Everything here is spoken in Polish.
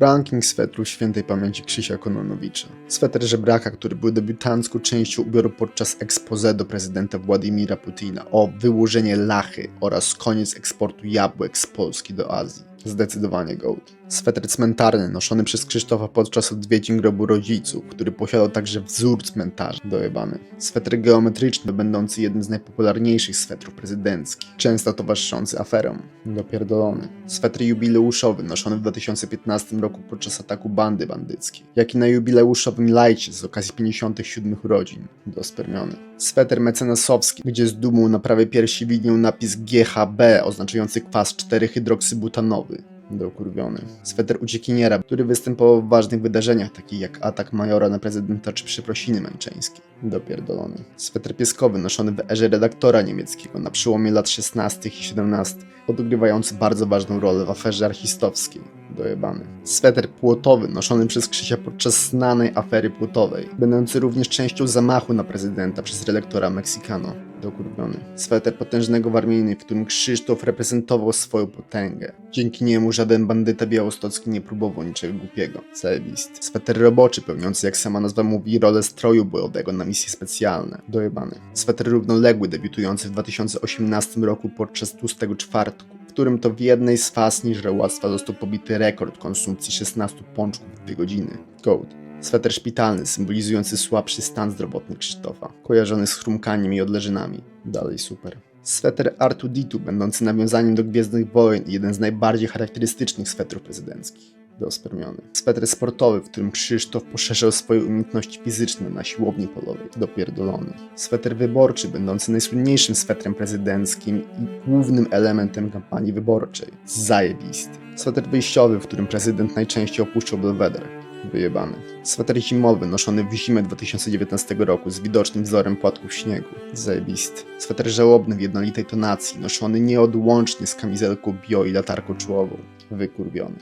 Ranking swetrów świętej pamięci Krzysia Kononowicza. Sweter żebraka, który był debiutancką częścią ubioru podczas expose do prezydenta Władimira Putina o wyłożenie lachy oraz koniec eksportu jabłek z Polski do Azji. Zdecydowanie gołd. Sweter cmentarny noszony przez Krzysztofa podczas odwiedzin grobu rodziców, który posiadał także wzór cmentarza dojebany. Sweter geometryczny, będący jednym z najpopularniejszych swetrów prezydenckich, często towarzyszący aferom. Dopierdolony. Sweter jubileuszowy noszony w 2015 roku podczas ataku bandy bandyckiej, jak i na jubileuszowym lajcie z okazji 57 urodzin. Dospermiony. Sweter mecenasowski, gdzie z dumą na prawej piersi widniał napis GHB oznaczający kwas 4-hydroksybutanowy dokurwiony. Sweter uciekiniera, który występował w ważnych wydarzeniach, takich jak atak majora na prezydenta czy przeprosiny męczeńskie. Dopierdolony. Sweter pieskowy noszony w erze redaktora niemieckiego na przełomie lat 16 i 17, odgrywający bardzo ważną rolę w aferze archistowskiej. Dojebany. Sweter płotowy noszony przez Krzysia podczas znanej afery płotowej, będący również częścią zamachu na prezydenta przez redaktora Mexicano. Dokurwiony. Sweter potężnego Warminy, w którym Krzysztof reprezentował swoją potęgę. Dzięki niemu żaden bandyta białostocki nie próbował niczego głupiego. Zajebisty. Sweter roboczy, pełniący jak sama nazwa mówi rolę stroju bojowego na misje specjalne. Dojebany. Sweter równoległy, debiutujący w 2018 roku podczas tłustego czwartku, którym to w jednej z faz niżełactwa został pobity rekord konsumpcji 16 pączków w 2 godziny. Gold. Sweter szpitalny, symbolizujący słabszy stan zdrowotny Krzysztofa, kojarzony z chrumkaniem i odleżynami. Dalej super. Sweter Artuditu, będący nawiązaniem do Gwiezdnych Wojen i jeden z najbardziej charakterystycznych swetrów prezydenckich. Sweter sportowy, w którym Krzysztof poszerzał swoje umiejętności fizyczne na siłowni polowej. Dopierdolony. Sweter wyborczy, będący najsłynniejszym swetrem prezydenckim i głównym elementem kampanii wyborczej. Zajebisty. Sweter wyjściowy, w którym prezydent najczęściej opuszczał Belweder. Wyjebany. Sweter zimowy, noszony w zimę 2019 roku z widocznym wzorem płatków śniegu. Zajebisty. Sweter żałobny w jednolitej tonacji, noszony nieodłącznie z kamizelką bio i latarką czołową. Wykurwiony.